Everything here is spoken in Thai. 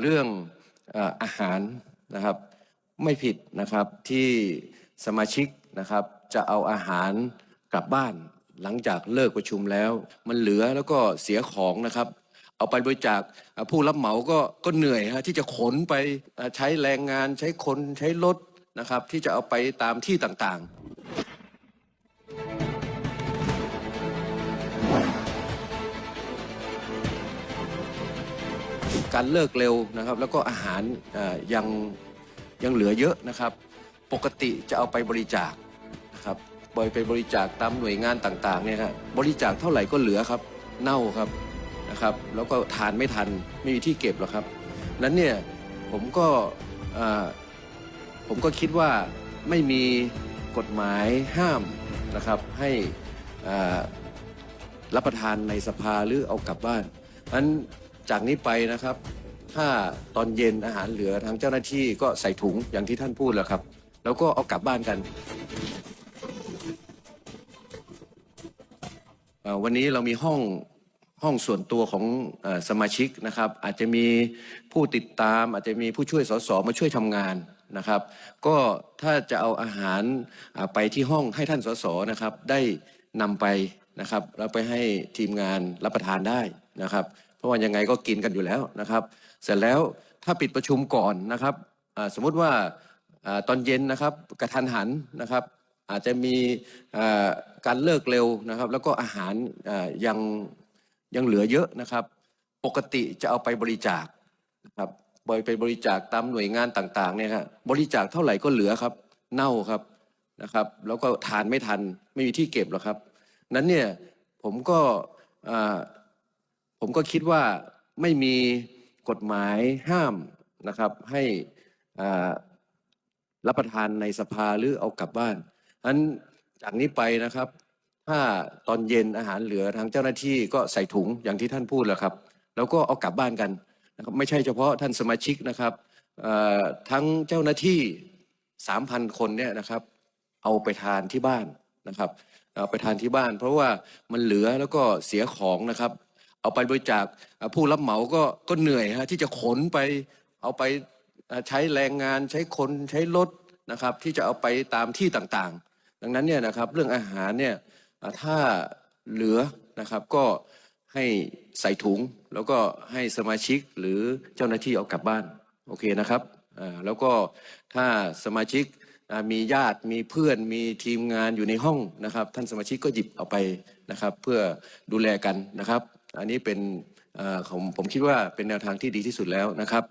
เรื่องอาหารนะครับไม่ผิดนะครับที่สมาชิกนะครับจะเอาอาหารกลับบ้านหลังจากเลิกประชุมแล้ว มันเหลือแล้วก็เสียของนะครับ เอาไปบริจาคผู้รับเหมาก็ก็เหนื่อยฮะที่จะขนไปใช้แรงงานใช้คนใช้รถนะครับที่จะเอาไปตามที่ต่างๆ การเลิกเร็วนะครับ แล้วก็อาหารยังยังเหลือเยอะนะครับ ปกติจะเอาไปบริจาคนะครับบอยไปบริจาคตามหน่วยงานต่างๆเนี่ยครับบริจาคเท่าไหร่ก็เหลือครับ เน่าครับนะครับ แล้วก็ทานไม่ทันไม่มีที่เก็บหรอกครับนั้นเนี่ยผมก็ผมก็คิดว่าไม่มีกฎหมายห้ามนะครับให้รับประทานในสภาหรือเอากลับบ้านนั้น จากนี้ไปนะครับ ถ้าตอนเย็นอาหารเหลือทางเจ้าหน้าที่ก็ใส่ถุงอย่างที่ท่านพูดแล้วครับ แล้วก็เอากลับบ้านกันเอ่อวันนี้เรามีห้องห้องส่วนตัวของเออสมาชิกนะครับ อาจจะมีผู้ติดตาม อาจจะมีผู้ช่วยสสมาช่วยทำงานนะครับ ก็ถ้าจะเอาอาหารอ่าไปที่ห้องให้ท่านสสนะครับ ได้นำไปนะครับแล้วไปให้ทีมงานรับประทานได้นะครับ เพราะว่ายังไงก็กินกันอยู่แล้วนะครับ เสร็จแล้วถ้าปิดประชุมก่อนนะครับสมมุติว่าอตอนเย็นนะครับกระทันหันนะครับ อาจจะมีการเลิกเร็วนะครับ แล้วก็อาหารยังยังเหลือเยอะนะครับ ปกติจะเอาไปบริจาคนะครับบอยไปบริจาคตามหน่วยงานต่างๆเนี่ยครับบริจาคเท่าไหร่ก็เหลือครับ เน่าครับนะครับ แล้วก็ทานไม่ทันไม่มีที่เก็บหรอกครับ นั้นเนี่ยผมก็ ผมก็คิดว่าไม่มีกฎหมายห้ามนะครับ ให้รับประทานในสภาหรือเอากลับบ้านนั้นจากนี้ไปนะครับ ถ้าตอนเย็นอาหารเหลือทางเจ้าหน้าที่ก็ใส่ถุงอย่างที่ท่านพูดแล้วครับ แล้วก็เอากลับบ้านกันนะครับไม่ใช่เฉพาะท่านสมาชิกนะครับทั้งเจ้าหน้าที่สามพันคนเนี่ยนะครับ เอาไปทานที่บ้านนะครับ เอาไปทานที่บ้าน เพราะว่ามันเหลือแล้วก็เสียของนะครับ เอาไปบริจาคผู้รับเหมาก็ก็เหนื่อยฮะที่จะขนไปเอาไปใช้แรงงานใช้คนใช้รถนะครับ ที่จะเอาไปตามที่ต่างๆ ดังนั้นเนี่ยนะครับเรื่องอาหารเนี่ยถ้าเหลือนะครับก็ให้ใส่ถุงแล้วก็ให้สมาชิกหรือเจ้าหน้าที่เอากลับบ้านโอเคนะครับแล้วก็ถ้าสมาชิกมีญาติมีเพื่อนมีทีมงานอยู่ในห้องนะครับ ท่านสมาชิกก็หยิบเอาไปนะครับ เพื่อดูแลกันนะครับ อันนี้เป็นของผมคิดว่าเป็นแนวทางที่ดีที่สุดแล้วนะครับ